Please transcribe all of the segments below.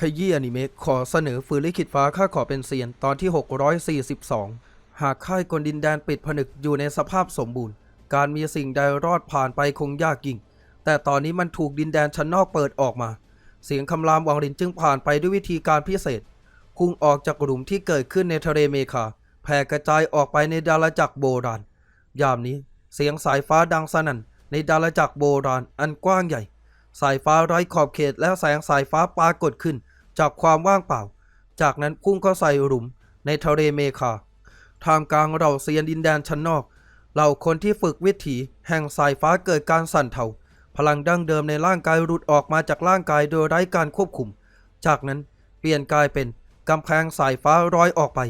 ขยี้อนิเมะขอเสนอฝืนลิขิตฟ้าข้าขอเป็นเซียนตอนที่ 642 หากค่ายกลดินแดนปิดผนึกอยู่ในสภาพสมบูรณ์ การมีสิ่งใดรอดผ่านไปคงยากยิ่ง แต่ตอนนี้มันถูกดินแดนชั้นนอกเปิดออกมา เสียงคำรามวังรินจึงผ่านไปด้วยวิธีการพิเศษ พุ่งออกจากหลุมที่เกิดขึ้นในทะเลเมคาแผ่กระจายออกไปในดาราจักรโบราณ ยามนี้เสียงสายฟ้าดังสนั่นในดาราจักรโบราณอันกว้างใหญ่ สายฟ้าไร้ขอบเขตและแสงสายฟ้าปรากฏขึ้น จากความว่างเปล่า จากนั้นพุ่งเข้าใส่หลุมในทะเลเมคาท่ามกลางเราเซียนดินแดนชั้นนอก เหล่าคนที่ฝึกวิถีแห่งสายฟ้าเกิดการสั่นเทา พลังดั้งเดิมในร่างกายหลุดออกมาจากร่างกายโดยไร้การควบคุม จากนั้นเปลี่ยนกลายเป็นกำแพงสายฟ้าร้อยออกไป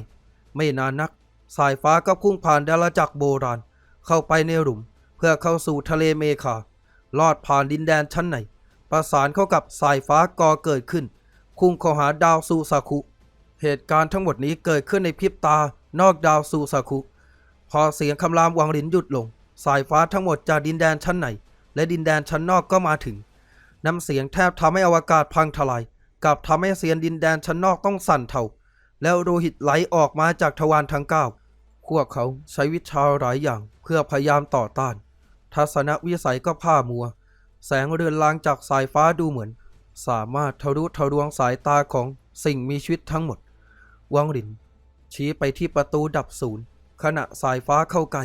ไม่นานนัก สายฟ้าก็พุ่งผ่านดาราจักรโบราณ เข้าไปในหลุม เพื่อเข้าสู่ทะเลเมคาลอดผ่านดินแดนชั้นไหนประสานเข้ากับสายฟ้าก่อเกิดขึ้น คุ้งเข้าหาดาวซูซาคุเหตุการณ์ทั้งหมดนี้เกิดขึ้นในพริบตานอกดาวซูซาคุพอเสียงคำรามวังลินหยุดลง สายฟ้าทั้งหมดจากดินแดนชั้นไหนและดินแดนชั้นนอกก็มาถึง น้ำเสียงแทบทำให้อวกาศพังทลายกับทำให้เสียนดินแดนชั้นนอกต้องสั่นเทาแล้วโลหิตไหลออกมาจากทวารทั้งเก้าพวกเขาใช้วิชาหลายอย่างเพื่อพยายามต่อต้าน ทัศนวิสัยก็ผ้ามัว แสงเรือนลางจากสายฟ้าดูเหมือน สามารถทะลุทะลวงสายตาของสิ่งมีชีวิตทั้งหมด วังหลิน ชี้ไปที่ประตูดับศูนย์ขณะสายฟ้าเข้าใกล้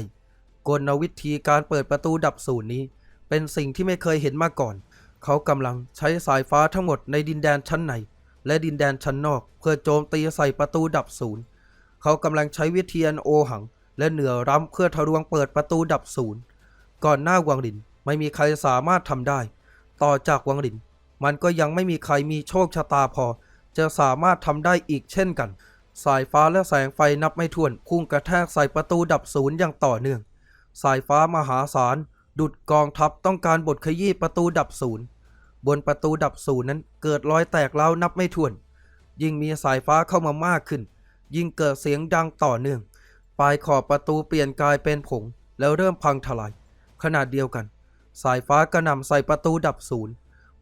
กลวิธีการเปิดประตูดับศูนย์นี้ เป็นสิ่งที่ไม่เคยเห็นมาก่อน เขากำลังใช้สายฟ้าทั้งหมดในดินแดนชั้นในและดินแดนชั้นนอกเพื่อโจมตีใส่ประตูดับศูนย์เขากำลังใช้วิธีอันโอหัง และเหนือร้ำเพื่อทะลวงเปิดประตูดับศูนย์ก่อนหน้าวังหลินไม่มีใครสามารถทำได้ ต่อจากวังหลิน มันก็ยังไม่มีใครมีโชคชะตาพอ จะสามารถทำได้อีกเช่นกัน สายฟ้าและแสงไฟนับไม่ถ้วนพุ่งกระแทกใส่ประตูดับศูนย์อย่างต่อเนื่อง สายฟ้ามหาศาล ดุดกองทัพต้องการบทขยี้ประตูดับศูนย์บนประตูดับศูนย์นั้นเกิดรอยแตกเล้านับไม่ถ้วน ยิ่งมีสายฟ้าเข้ามามากขึ้น ยิ่งเกิดเสียงดังต่อเนื่องปลายขอบประตูเปลี่ยนกลายเป็นผง แล้วเริ่มพังทลายขนาดเดียวกัน สายฟ้ากระหน่ำใส่ประตูดับศูนย์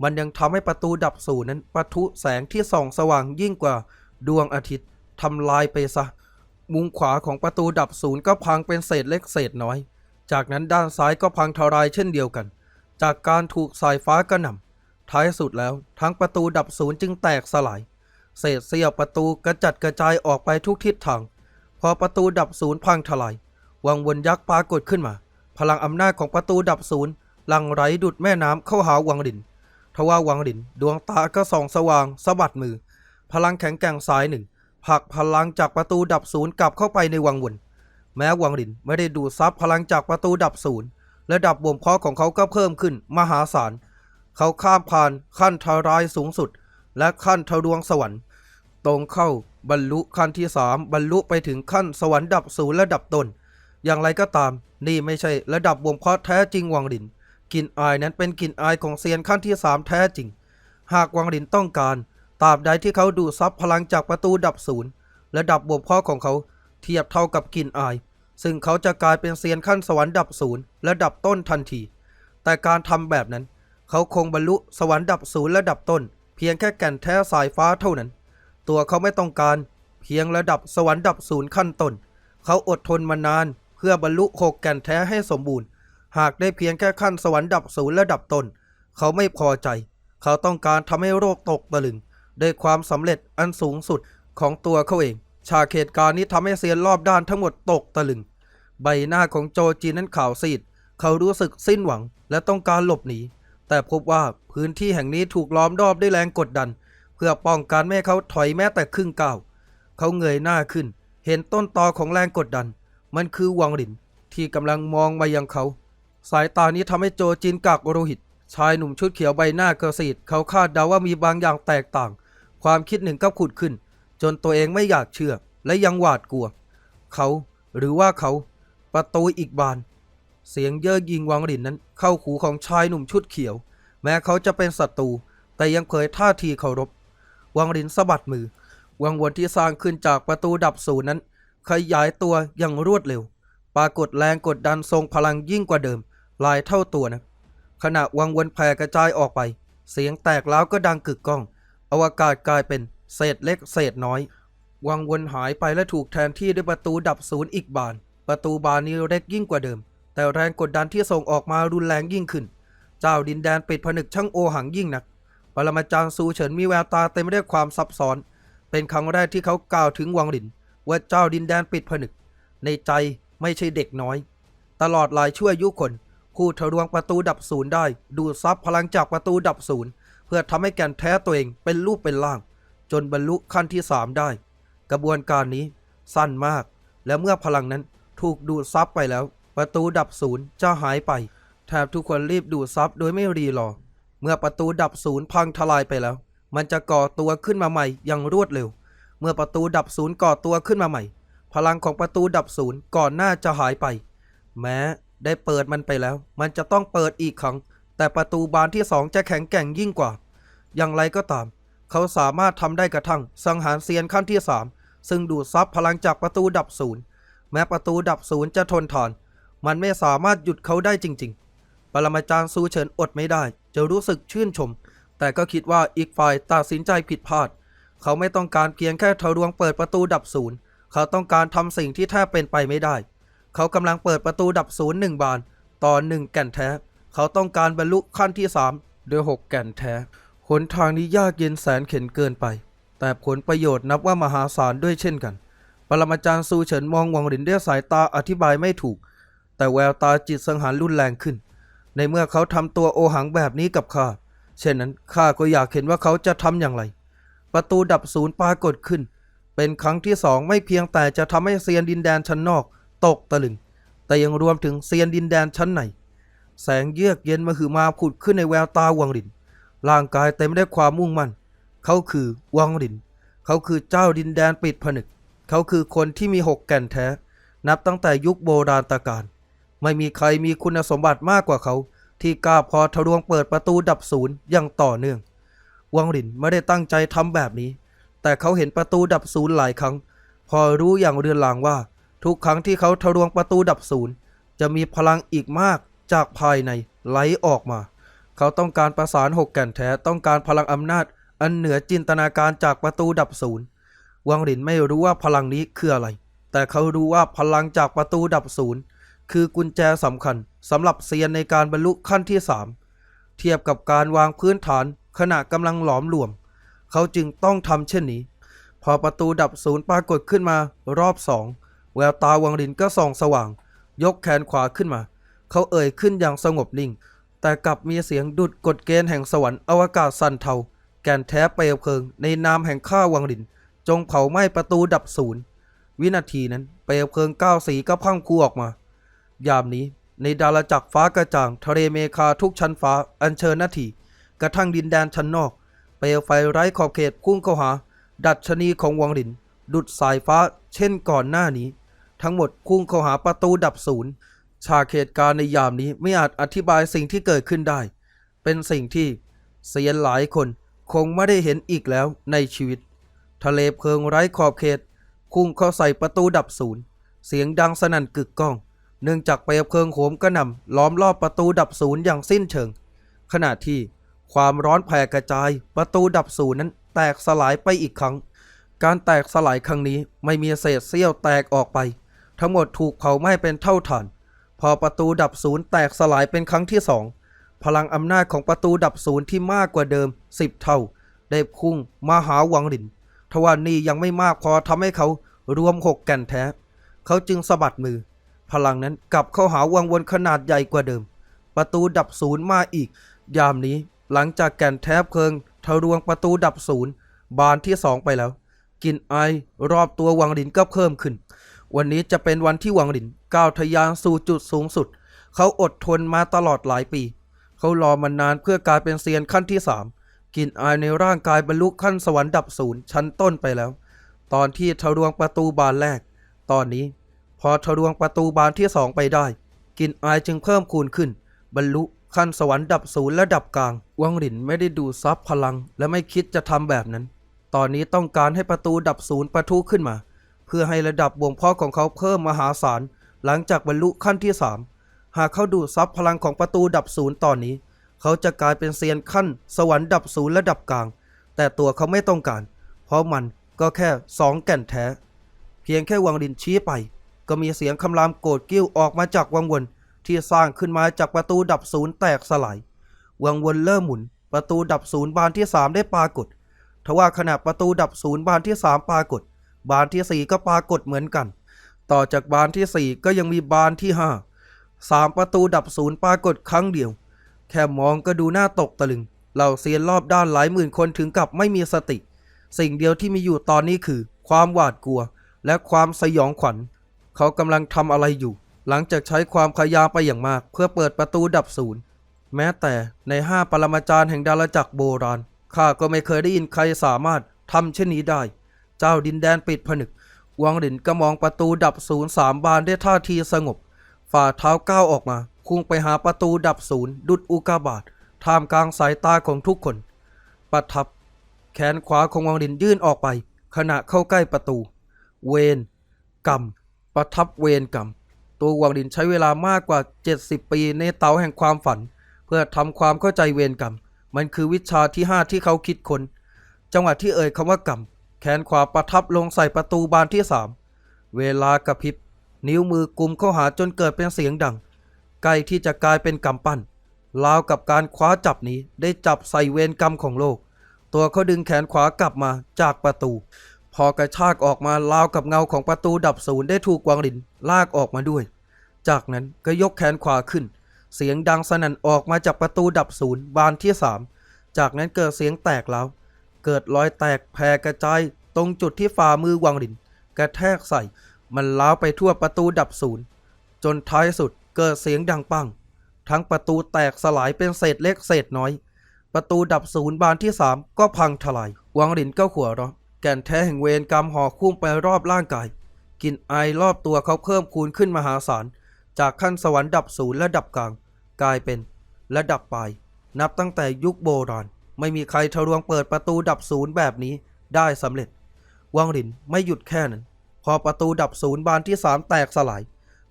มันยังทำให้ประตูดับศูนนั้นปะทุแสงที่ส่องสว่างยิ่งกว่าดวงอาทิตย์ทำลายไปซะ มุมขวาของประตูดับศูนย์ก็พังเป็นเศษเล็กเศษน้อย จากนั้นด้านซ้ายก็พังทลายเช่นเดียวกัน จากการถูกสายฟ้ากระหน่ำท้ายสุดแล้วทั้งประตูดับศูนย์จึงแตกสลาย เศษเสี้ยวประตูกระจัดกระจายออกไปทุกทิศทาง พอประตูดับศูนย์พังทลาย วังวนยักษ์ปรากฏขึ้นมา พลังอำนาจของประตูดับศูนย์ลังไหลดุดแม่น้ำเข้าหาวังหลิน ทว่าวังหลินดวงตาก็ส่องสว่างสะบัดมือ พลังแข็งแกร่งสายหนึ่งผลักพลังจากประตูดับศูนย์กลับเข้าไปในวังวนแม้วังหลินไม่ได้ดูดซับพลังจากประตูดับศูนย์และดับบ่มเพาะของเขาก็เพิ่มขึ้นมหาศาล เขาข้ามผ่านขั้นทารายสูงสุด และขั้นทะลวงสวรรค์ตรงเข้าบรรลุขั้นที่สามบรรลุไปถึงขั้นสวรรค์ดับศูนย์และดับต้นอย่างไรก็ตาม นี่ไม่ใช่ระดับบ่มเพาะแท้จริงวังหลิน กลิ่นอายนั้นเป็นกลิ่นอายของเซียนขั้นที่สามแท้จริง หากวังหลินต้องการตราบใดที่เขาดูซับพลังจากประตูดับศูนย์และดับบ่มเพาะของเขาเทียบเท่ากับกลิ่นอาย ซึ่งเขาจะกลายเป็นเซียนขั้นสวรรค์ดับศูนย์และดับต้นทันที แต่การทำแบบนั้น เขาคงบรรลุสวรรค์ดับศูนย์และดับต้น เพียงแค่แก่นแท้สายฟ้าเท่านั้น ตัวเขาไม่ต้องการ เพียงระดับสวรรค์ดับศูนย์ขั้นต้น เขาอดทนมานาน เพื่อบรรลุหกแก่นแท้ให้สมบูรณ์ หากได้เพียงแค่ขั้นสวรรค์ดับศูนย์และดับตน เขาไม่พอใจ เขาต้องการทำให้โรคตกตะลึงด้วยความสำเร็จอันสูงสุดของตัวเขาเอง ฉากเหตุการณ์นี้ทำให้เซียนรอบด้านทั้งหมดตกตะลึง ใบหน้าของโจจีนนั้นขาวซีด เขารู้สึกสิ้นหวังและต้องการหลบหนี แต่พบว่าพื้นที่แห่งนี้ถูกล้อมรอบด้วยแรงกดดัน เพื่อป้องกันไม่ให้เขาถอยแม้แต่ครึ่งก้าว เขาเงยหน้าขึ้น เห็นต้นตอของแรงกดดัน มันคือวังหลินที่กำลังมองมายังเขา สายตานี้ทำให้โจจินกากโรหิต ชายหนุ่มชุดเขียวใบหน้ากระสีดเขาคาดเดาว่ามีบางอย่างแตกต่าง ความคิดหนึ่งก็ขุดขึ้น จนตัวเองไม่อยากเชื่อ และยังหวาดกลัว เขาหรือว่าเขาประตูอีกบาน เสียงเย่อหยิงวังหลินนั้น เข้าหูของชายหนุ่มชุดเขียว แม้เขาจะเป็นศัตรูแต่ยังเผยท่าทีเคารพ วังหลินสะบัดมือ วังวนที่สร้างขึ้นจากประตูดับศูนนั้น ขยายตัวอย่างรวดเร็ว ปรากฏแรงกดดันทรงพลังยิ่งกว่าเดิม ลายเท่าตัวนะ ขณะวังวนแผ่กระจายออกไป เสียงแตกแล้วก็ดังกึกก้อง อวกาศกลายเป็นเศษเล็กเศษน้อย วังวนหายไปและถูกแทนที่ด้วยประตูดับศูนย์อีกบาน ประตูบานนี้เล็กยิ่งกว่าเดิม แต่แรงกดดันที่ส่งออกมารุนแรงยิ่งขึ้น เจ้าดินแดนปิดผนึกช่างโอหังยิ่งนัก ปรมาจารย์ซูเฉินมีแววตาเต็มไปด้วยความซับซ้อน เป็นครั้งแรกที่เขากล่าวถึงวังหลิน ว่าเจ้าดินแดนปิดผนึก ในใจไม่ใช่เด็กน้อย ตลอดหลายชั่วยุคน ผู้ทะลวงประตูดับศูนย์ได้ ดูดซับพลังจากประตูดับศูนย์เพื่อทำให้แก่นแท้ตัวเองเป็นรูปเป็นร่าง จนบรรลุขั้นที่สามได้ กระบวนการนี้สั้นมาก และเมื่อพลังนั้นถูกดูดซับไปแล้ว ประตูดับศูนย์จะหายไปแทบทุกคนรีบดูดซับโดยไม่รีรอ เมื่อประตูดับศูนย์พังทลายไปแล้ว มันจะก่อตัวขึ้นมาใหม่อย่างรวดเร็ว เมื่อประตูดับศูนย์ก่อตัวขึ้นมาใหม่ พลังของประตูดับศูนย์ก่อนหน้าจะหายไป แม้ ได้เปิดมันไปแล้ว มันจะต้องเปิดอีกครั้ง แต่ประตูบานที่สองจะแข็งแกร่งยิ่งกว่า อย่างไรก็ตาม เขาสามารถทำได้กระทั่งสังหารเซียนขั้นที่สามซึ่งดูดซับพลังจากประตูดับศูนย์แม้ประตูดับศูนย์จะทนทาน มันไม่สามารถหยุดเขาได้จริง ๆ ปรมาจารย์ซูเฉินอดไม่ได้ จะรู้สึกชื่นชม แต่ก็คิดว่าอีกฝ่ายตัดสินใจผิดพลาด เขาไม่ต้องการเพียงแค่ทะลวงเปิดประตูดับศูนย์เขาต้องการทำสิ่งที่แทบเป็นไปไม่ได้ เขากำลังเปิดประตูดับศูนย์หนึ่งบานต่อหนึ่งแก่นแท้ เขาต้องการบรรลุขั้นที่สามด้วยหกแก่นแท้หนทางนี้ยากเย็นแสนเข็ญเกินไป แต่ผลประโยชน์นับว่ามหาศาลด้วยเช่นกัน ปรมาจารย์ซูเฉินมองวังหลินด้วยสายตาอธิบายไม่ถูก แต่แววตาจิตสังหารรุนแรงขึ้น ในเมื่อเขาทำตัวโอหังแบบนี้กับข้า เช่นนั้นข้าก็อยากเห็นว่าเขาจะทำอย่างไร ประตูดับศูนย์ปรากฏขึ้น เป็นครั้งที่สองไม่เพียงแต่จะทำให้เซียนดินแดนชั้นนอก ตกตะลึง แต่ยังรวมถึงเซียนดินแดนชั้นในแสงเยือกเย็นมาหือมาผุดขึ้นในแววตาวังหลิน ร่างกายเต็มไปด้วยความมุ่งมั่น เขาคือวังหลิน เขาคือเจ้าดินแดนปิดผนึก เขาคือคนที่มีหกแก่นแท้ นับตั้งแต่ยุคโบราณตกาลไม่มีใครมีคุณสมบัติมากกว่าเขา ที่กล้าพอทะลวงเปิดประตูดับศูนย์อย่างต่อเนื่อง วังหลินไม่ได้ตั้งใจทำแบบนี้ แต่เขาเห็นประตูดับศูนย์หลายครั้ง พอรู้อย่างเรือนลางว่า ทุกครั้งที่เขาทะลวงประตูดับศูนย์ จะมีพลังอีกมากจากภายในไหลออกมา เขาต้องการประสานหกแก่นแท้ต้องการพลังอำนาจ อันเหนือจินตนาการจากประตูดับศูนย์วังหลินไม่รู้ว่าพลังนี้คืออะไร แต่เขารู้ว่าพลังจากประตูดับศูนย์คือกุญแจสำคัญสำหรับเซียนในการบรรลุขั้นที่สามเทียบกับการวางพื้นฐานขณะกำลังหลอมรวม เขาจึงต้องทำเช่นนี้ พอประตูดับศูนย์ปรากฏขึ้นมารอบสอง แววตาวังหลินก็ส่องสว่าง ยกแขนขวาขึ้นมา เขาเอ่ยขึ้นอย่างสงบนิ่ง แต่กลับมีเสียงดุดกฎเกณฑ์แห่งสวรรค์อวกาศสั่นเทา แก่นแท้เปลวเพลิง ในนามแห่งข้าวังหลิน จงเผาไหม้ประตูดับศูนย์วินาทีนั้นเปลวเพลิงก้าวสีก็พังพรูออกมา ยามนี้ในดาราจักรฟ้ากระจ่างทะเลเมฆาทุกชั้นฟ้าอัญเชิญนาที กระทั่งดินแดนชั้นนอก เปลวไฟไร้ขอบเขตพุ่งเข้าหา ดัชนีของวังหลิน ดุดสายฟ้าเช่นก่อนหน้านี้ ทั้งหมดพุ่งเข้าหาประตูดับศูนย์ฉากเหตุการณ์ในยามนี้ไม่อาจอธิบายสิ่งที่เกิดขึ้นได้ เป็นสิ่งที่เสียนหลายคนคงไม่ได้เห็นอีกแล้วในชีวิต ทะเลเพลิงไร้ขอบเขตพุ่งเข้าใส่ประตูดับศูนย์ เสียงดังสนั่นกึกก้อง เนื่องจากเปลวเพลิงโหมกระหน่ำล้อมรอบประตูดับศูนย์อย่างสิ้นเชิง ขณะที่ความร้อนแผ่กระจาย ประตูดับศูนย์นั้นแตกสลายไปอีกครั้ง การแตกสลายครั้งนี้ไม่มีเศษเสี้ยวแตกออกไป ทั้งหมดถูกเผาไหม้เป็นเท่าฐาน พอประตูดับศูนย์แตกสลายเป็นครั้งที่สองพลังอำนาจของประตูดับศูนย์ที่มากกว่าเดิมสิบเท่า ได้พุ่งมาหาวังหลินทว่านี่ยังไม่มากพอทำให้เขารวมหกแก่นแท้ เขาจึงสะบัดมือ พลังนั้นกลับเข้าหาวังวนขนาดใหญ่กว่าเดิม ประตูดับศูนย์มาอีก ยามนี้หลังจากแก่นแท้เพิงทะลวงประตูดับศูนย์บานที่สองไปแล้วกลินไอรอบตัววังหลินก็เพิ่มขึ้น วันนี้จะเป็นวันที่วังหลินก้าวทะยานสู่จุดสูงสุด เขาอดทนมาตลอดหลายปี เขารอมานานเพื่อกลายเป็นเซียนขั้นที่สามกินอายในร่างกายบรรลุขั้นสวรรค์ดับศูนย์ชั้นต้นไปแล้ว ตอนที่ทะลวงประตูบานแรก ตอนนี้ พอทะลวงประตูบานที่สองไปได้ กินอายจึงเพิ่มคูณขึ้น บรรลุขั้นสวรรค์ดับศูนย์และดับกลาง วังหลินไม่ได้ดูซับพลัง และไม่คิดจะทำแบบนั้น ตอนนี้ต้องการให้ประตูดับศูนย์ประทุขึ้นมา เพื่อให้ระดับบ่งเพาะของเขาเพิ่มมหาศาล หลังจากบรรลุขั้นที่สามหากเขาดูดซับพลังของประตูดับศูนย์ตอนนี้ เขาจะกลายเป็นเซียนขั้น สวรรค์ดับศูนย์และดับกลาง แต่ตัวเขาไม่ต้องการ เพราะมันก็แค่สองแก่นแท้ เพียงแค่วังดินชี้ไป ก็มีเสียงคำรามโกรธกิ้วออกมาจากวังวนที่สร้างขึ้นมาจากประตูดับศูนย์แตกสลาย วังวนเริ่มหมุน ประตูดับศูนย์บานที่สามได้ปรากฏทว่าขณะประตูดับศูนย์บานที่สามปรากฏ บานที่สี่ก็ปรากฏเหมือนกัน ต่อจากบานที่สี่ก็ยังมีบานที่ห้าสามประตูดับศูนย์ปรากฏครั้งเดียว แค่มองก็ดูน่าตกตะลึงเหล่าเซียนรอบด้านหลายหมื่นคนถึงกับไม่มีสติ สิ่งเดียวที่มีอยู่ตอนนี้คือ ความหวาดกลัว และความสยองขวัญ เขากำลังทำอะไรอยู่ หลังจากใช้ความพยายามไปอย่างมาก เพื่อเปิดประตูดับศูนย์แม้แต่ในห้าปรมาจารย์แห่งดาราจักรโบราณข้าก็ไม่เคยได้ยินใครสามารถทำเช่นนี้ได้ เจ้าดินแดนปิดผนึก วังหลินก็มองประตูดับศูนย์สามบานด้วยท่าทีสงบ ฝ่าเท้าก้าวออกมา พุ่งไปหาประตูดับศูนย์ดุดอุกาบาตท่ามกลางสายตาของทุกคน ประทับ แขนขวาของวังหลินยื่นออกไป ขณะเข้าใกล้ประตู เวนกรรม ประทับเวนกรรม ตัววังหลินใช้เวลามากกว่า 70 ปีในเตาแห่งความฝัน เพื่อทำความเข้าใจเวรกรรม มันคือวิชาที่ห้าที่เขาคิดคนจังหวะที่เอ่ยคำว่ากรรม แขนขวาประทับลงใส่ประตูบานที่สามเวลากระพริบ นิ้วมือกุมเข้าหาจนเกิดเป็นเสียงดัง ใกล้ที่จะกลายเป็นกำปั้นราวกับการคว้าจับนี้ได้จับใส่เวรกรรมของโลก ตัวเขาดึงแขนขวากลับมาจากประตู พอกระชากออกมาราวกับเงาของประตูดับศูนย์ได้ถูกกวางหลินลากออกมาด้วย จากนั้นก็ยกแขนขวาขึ้น เสียงดังสนั่นออกมาจากประตูดับศูนย์บานที่สามจากนั้นเกิดเสียงแตกแล้ว เกิดรอยแตกแผ่กระจายตรงจุดที่ฝ่ามือวังหลิน กระแทกใส่ มันล้าวไปทั่วประตูดับศูนย์ จนท้ายสุดเกิดเสียงดังปัง ทั้งประตูแตกสลายเป็นเศษเล็กเศษน้อย ประตูดับศูนย์บานที่สามก็พังทลาย วังหลินก็หัวเราะแก่นแท้แห่งเวรกรรมห่อคุ้มไปรอบร่างกายกลิ่นไอรอบตัวเขาเพิ่มคูณขึ้นมหาศาล จากขั้นสวรรค์ดับศูนย์และดับกลาง กลายเป็นและดับปลายนับตั้งแต่ยุคโบราณ ไม่มีใครทะลวงเปิดประตูดับศูนย์แบบนี้ได้สำเร็จ วังหลินไม่หยุดแค่นั้น พอประตูดับศูนย์บานที่สามแตกสลาย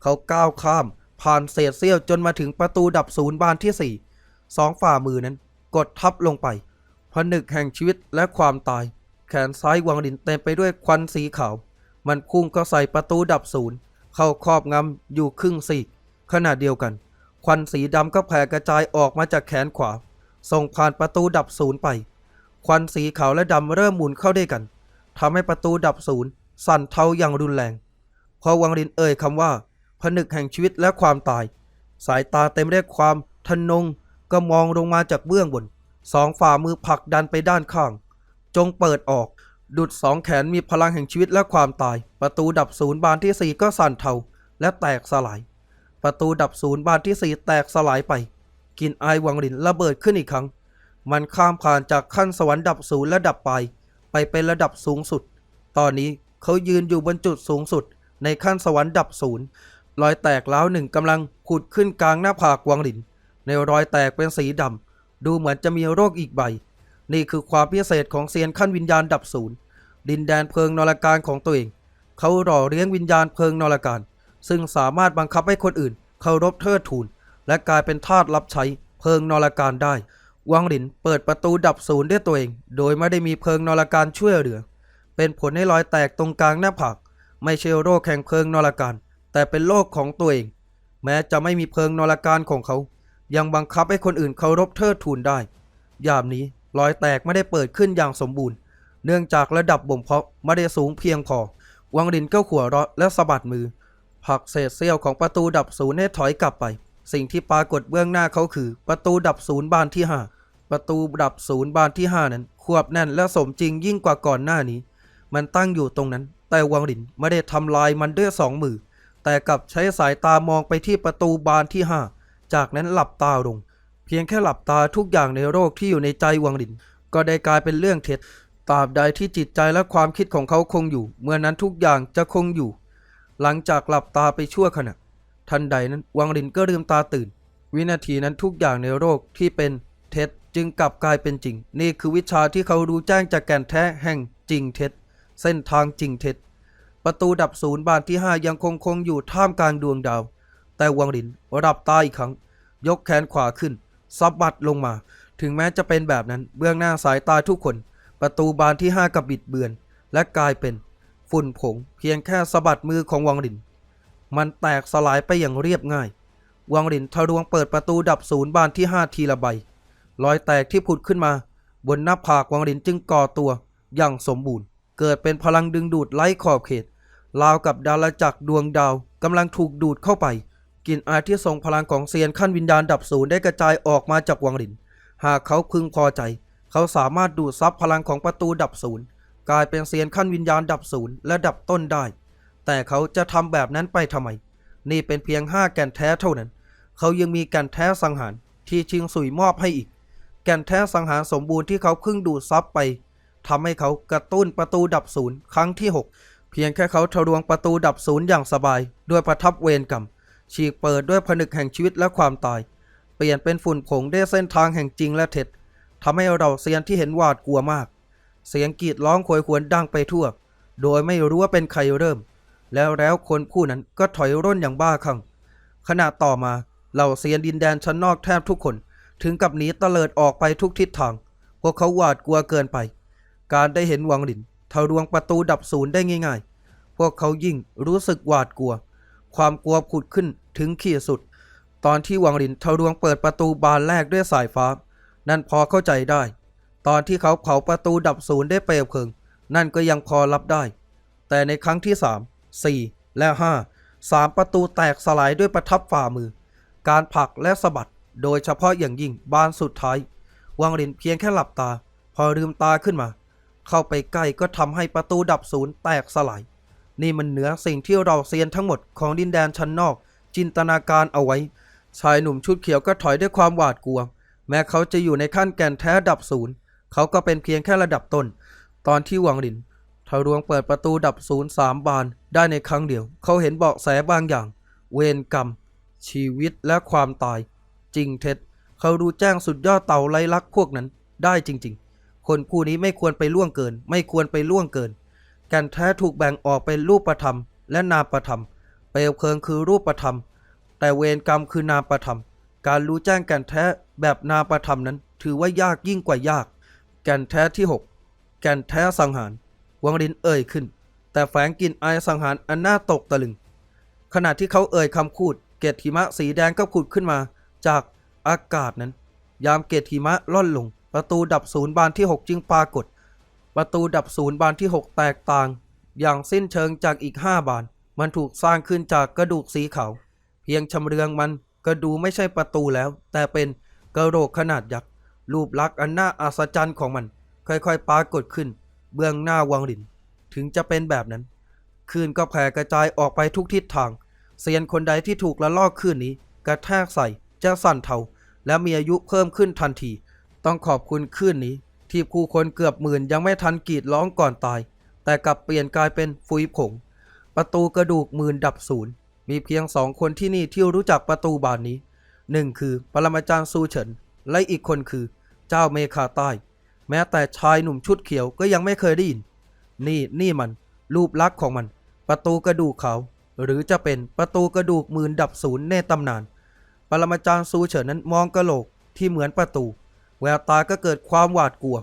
เขาก้าวข้าม ผ่านเศษเสี้ยวจนมาถึงประตูดับศูนย์บานที่สี่สองฝ่ามือนั้น กดทับลงไปผนึกแห่งชีวิตและความตาย แขนซ้ายวังหลินเต็มไปด้วยควันสีขาว มันพุ่งเข้าใส่ประตูดับศูนย์เข้าครอบงำอยู่ครึ่งซีกขณะเดียวกัน ควันสีดำก็แผ่กระจายออกมาจากแขนขวา ส่งผ่านประตูดับศูนย์ไป ควันสีขาวและดำเริ่มหมุนเข้าด้วยกันทำให้ประตูดับศูนย์สั่นเทาอย่างรุนแรง พอวังลินเอ่ยคำว่า ผนึกแห่งชีวิตและความตาย สายตาเต็มด้วยความทะนงก็มองลงมาจากเบื้องบน สองฝ่ามือผลักดันไปด้านข้าง จงเปิดออก ดุดสองแขนมีพลังแห่งชีวิตและความตาย ประตูดับศูนย์บานที่สี่ก็สั่นเทาและแตกสลาย ประตูดับศูนย์บานที่สี่แตกสลายไป กลินไอายวังลินระเบิดขึ้นอีกครั้ง มันข้ามผ่านจากขั้นสวรรค์ดับศูนย์และดับไป ไปเป็นระดับสูงสุด ตอนนี้เขายืนอยู่บนจุดสูงสุด ในขั้นสวรรค์ดับศูนย์รอยแตกล้าวหนึ่งกำลังขุดขึ้นกลางหน้าผากวังหลิน ในรอยแตกเป็นสีดำดูเหมือนจะมีโรคอีกใบ นี่คือความพิเศษของเซียนขั้นวิญญาณดับศูนย์ดินแดนเพลิงนรการของตัวเอง เขาหล่อเลี้ยงวิญญาณเพลิงนรการ ซึ่งสามารถบังคับให้คนอื่นเคารพเทิดทูน และกลายเป็นทาสรับใช้เพลิงนรการได้ วังหลินเปิดประตูดับศูนย์ด้วยตัวเอง โดยไม่ได้มีเพลิงนรการช่วยเหลือ เป็นผลให้รอยแตกตรงกลางหน้าผากไม่ใช่โรคแห่งเพลิงนรการ แต่เป็นโรคของตัวเอง แม้จะไม่มีเพลิงนรการของเขา ยังบังคับให้คนอื่นเคารพเทิดทูนได้ ยามนี้รอยแตกไม่ได้เปิดขึ้นอย่างสมบูรณ์ เนื่องจากระดับบ่มเพาะไม่ได้สูงเพียงพอ วังลินก็ขัวเราะและสะบัดมือผลักเศษเสี้ยวของประตูดับศูนย์ให้ถอยกลับไป สิ่งที่ปรากฏเบื้องหน้าเขาคือ ประตูดับศูนย์บานที่ห้าประตูดับศูนย์บานที่ห้านั้น ควบแน่นและสมจริงยิ่งกว่าก่อนหน้านี้ มันตั้งอยู่ตรงนั้น แต่วังลินไม่ได้ทำลายมันด้วยสองมือ แต่กลับใช้สายตามองไปที่ประตูบานที่ห้าจากนั้นหลับตาลง เพียงแค่หลับตาทุกอย่างในโรคที่อยู่ในใจวังลิน ก็ได้กลายเป็นเรื่องเท็จตราบใดที่จิตใจและความคิดของเขาคงอยู่ เมื่อนั้นทุกอย่างจะคงอยู่ หลังจากหลับตาไปชั่วขณะ ทันใดนั้นวังลินก็ลืมตาตื่น วินาทีนั้นทุกอย่างในโลกที่เป็นเท็จจึงกลับกลายเป็นจริง นี่คือวิชาที่เขารู้แจ้งจากแก่นแท้แห่งจริงเท็จ เส้นทางจริงเท็จ ประตูดับศูนย์บานที่ห้ายังคงคงอยู่ท่ามกลางดวงดาว แต่วังลินรับตาอีกครั้ง ยกแขนขวาขึ้นซับบัดลงมา ถึงแม้จะเป็นแบบนั้นเบื้องหน้าสายตาทุกคน ประตูบานที่ห้ากับบิดเบือน และกลายเป็น ฝุ่นผง เพียงแค่สะบัดมือของวังลิน มันแตกสลายไปอย่างเรียบง่าย วังหลินทะลวงเปิดประตูดับศูนย์บานที่ห้าทีละใบ รอยแตกที่ผุดขึ้นมา บนหน้าผากวังหลินจึงก่อตัว อย่างสมบูรณ์ เกิดเป็นพลังดึงดูดไล่ขอบเขต ราวกับดาราจักรดวงดาวกำลังถูกดูดเข้าไป กลิ่นอายที่ทรงพลังของเซียนขั้นวิญญาณดับศูนย์ได้กระจายออกมาจากวังหลิน หากเขาพึงพอใจ เขาสามารถดูดซับพลังของประตูดับศูนย์กลายเป็นเซียนขั้นวิญญาณดับศูนย์และดับต้นได้ แต่เขาจะทำแบบนั้นไปทำไม นี่เป็นเพียงห้าแก่นแท้เท่านั้น เขายังมีแก่นแท้สังหารที่ชิงสุยมอบให้อีก แก่นแท้สังหารสมบูรณ์ที่เขาเพิ่งดูดซับไปทำให้เขากระตุ้นประตูดับศูนย์ครั้งที่ 6 เพียงแค่เขาทะลวงประตูดับศูนย์อย่างสบาย ด้วยประทับเวรกรรมฉีกเปิดด้วยผนึกแห่งชีวิตและความตาย เปลี่ยนเป็นฝุ่นผงได้เส้นทางแห่งจริงและเท็จทำให้เราเซียนที่เห็นหวาดกลัวมาก เสียงกรีดร้องโหยหวนดังไปทั่ว โดยไม่รู้ว่าเป็นใครเริ่ม แล้วแล้วคนผู้นั้นก็ถอยร่นอย่างบ้าคลั่งขณะต่อมาเหล่าเซียนดินแดนชั้นนอกแทบทุกคน ถึงกับหนีเตลิดออกไปทุกทิศทาง พวกเขาหวาดกลัวเกินไป การได้เห็นวังหลินทะลวงประตูดับศูนย์ได้ง่ายๆ พวกเขายิ่งรู้สึกหวาดกลัว ความกลัวผุดขึ้นถึงขีดสุด ตอนที่วังหลินทะลวงเปิดประตูบานแรกด้วยสายฟ้า นั่นพอเข้าใจได้ ตอนที่เขาเผาประตูดับศูนย์ได้เปลวเพลิง นั่นก็ยังพอรับได้ แต่ในครั้งที่3 4 และ5สามประตูแตกสลายด้วยประทับฝ่ามือ การผลักและสะบัด โดยเฉพาะอย่างยิ่งบานสุดท้าย วังลินเพียงแค่หลับตา พอลืมตาขึ้นมา เข้าไปใกล้ก็ทำให้ประตูดับศูนย์แตกสลาย นี่มันเหนือสิ่งที่เราเซียนทั้งหมดของดินแดนชั้นนอก จินตนาการเอาไว้ ชายหนุ่มชุดเขียวก็ถอยด้วยความหวาดกลัว แม้เขาจะอยู่ในขั้นแก่นแท้ดับศูนย์เขาก็เป็นเพียงแค่ระดับต้น ตอนที่วังลิน ทะลวงเปิดประตูดับศูนย์สามบานได้ในครั้งเดียว เขาเห็นเบาะแสบางอย่าง เวรกรรม ชีวิตและความตาย จริงเท็จ เขาดูแจ้งสุดยอดเต่าไร้ลักพวกนั้น ได้จริง ๆ คนผู้นี้ไม่ควรไปล่วงเกิน ไม่ควรไปล่วงเกินก่นแท้ถูกแบ่งออกเป็นรูปธรรม และนามประธรรม เปลวเพลิงคือรูปธรรม แต่เวรกรรมคือนามประธรรม การรู้แจ้งก่นแท้แบบนามประธรรมนั้น ถือว่ายากยิ่งกว่ายากก่นแท้ที่หกก่นแท้สังหาร วังลินเอ่ยขึ้น แต่แฝงกลิ่นอายสังหารอันน่าตกตะลึง ขณะที่เขาเอ่ยคำพูด เกล็ดหิมะสีแดงก็ผุดขึ้นมา จากอากาศนั้น ยามเกล็ดหิมะล่อนลง ประตูดับศูนย์บานที่ 6 จึงปรากฏ ประตูดับศูนย์บานที่ 6 แตกต่าง อย่างสิ้นเชิงจากอีก 5 บาน มันถูกสร้างขึ้นจากกระดูกสีขาว เพียงชำเรืองมันก็ดูไม่ใช่ประตูแล้ว แต่เป็นกระโหลกขนาดยักษ์รูปลักษณ์อันน่าอัศจรรย์ของมัน ค่อยๆปรากฏขึ้น เบื้องหน้าวังลิน ถึงจะเป็นแบบนั้นคลื่นก็แผ่กระจายออกไปทุกทิศทาง เซียนคนใดที่ถูกละลอกคลื่นนี้ กระแทกใส่จะสั่นเทา และมีอายุเพิ่มขึ้นทันที ต้องขอบคุณคลื่นนี้ ที่ผู้คนเกือบหมื่นยังไม่ทันกรีดร้องก่อนตาย แต่กลับเปลี่ยนกลายเป็นฟุยผง ประตูกระดูกหมื่นดับศูนย์มีเพียงสองคนที่นี่ที่รู้จักประตูบานนี้หนึ่งคือปรมาจารย์ซูเฉิน และอีกคนคือ เจ้าเมคาใต้ แม้แต่ชายหนุ่มชุดเขียวก็ยังไม่เคยได้ยิน นี่นี่มัน รูปลักษณ์ของมัน ประตูกระดูกเขา หรือจะเป็นประตูกระดูกมื่นดับศูนย์ในตำนาน ปรมาจารย์ซูเฉินนั้นมองกระโหลกที่เหมือนประตู แววตาก็เกิดความหวาดกลัว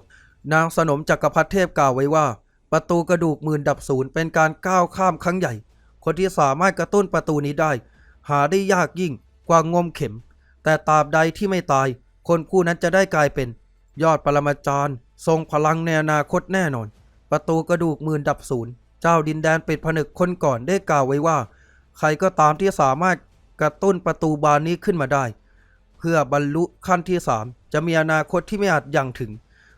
นางสนมจักรพรรดิเทพกล่าวไว้ว่า ประตูกระดูกมื่นดับศูนย์เป็นการก้าวข้ามครั้งใหญ่ คนที่สามารถกระตุ้นประตูนี้ได้ หาได้ยากยิ่งกว่างมเข็ม แต่ตราบใดที่ไม่ตาย คนผู้นั้นจะได้กลายเป็น ยอดปรมาจารย์ ทรงพลังในอนาคตแน่นอน ประตูกระดูกมืนดับศูนย์ เจ้าดินแดนปิดผนึกคนก่อนได้กล่าวไว้ว่า ใครก็ตามที่สามารถกระตุ้นประตูบานนี้ขึ้นมาได้ เพื่อบรรลุขั้นที่สามจะมีอนาคตที่ไม่อาจยั่งถึง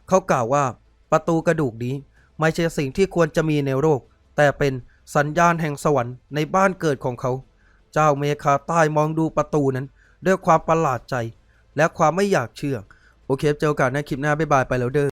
เขากล่าวว่าประตูกระดูกนี้ ไม่ใช่สิ่งที่ควรจะมีในโลกแต่เป็นสัญญาณแห่งสวรรค์ในบ้านเกิดของเขา เจ้าเมคาใต้มองดูประตูนั้น ด้วยความประหลาดใจ และความไม่อยากเชื่อ โอเคเจอกันในคลิปหน้าบ๊ายบายไปแล้วเด้อ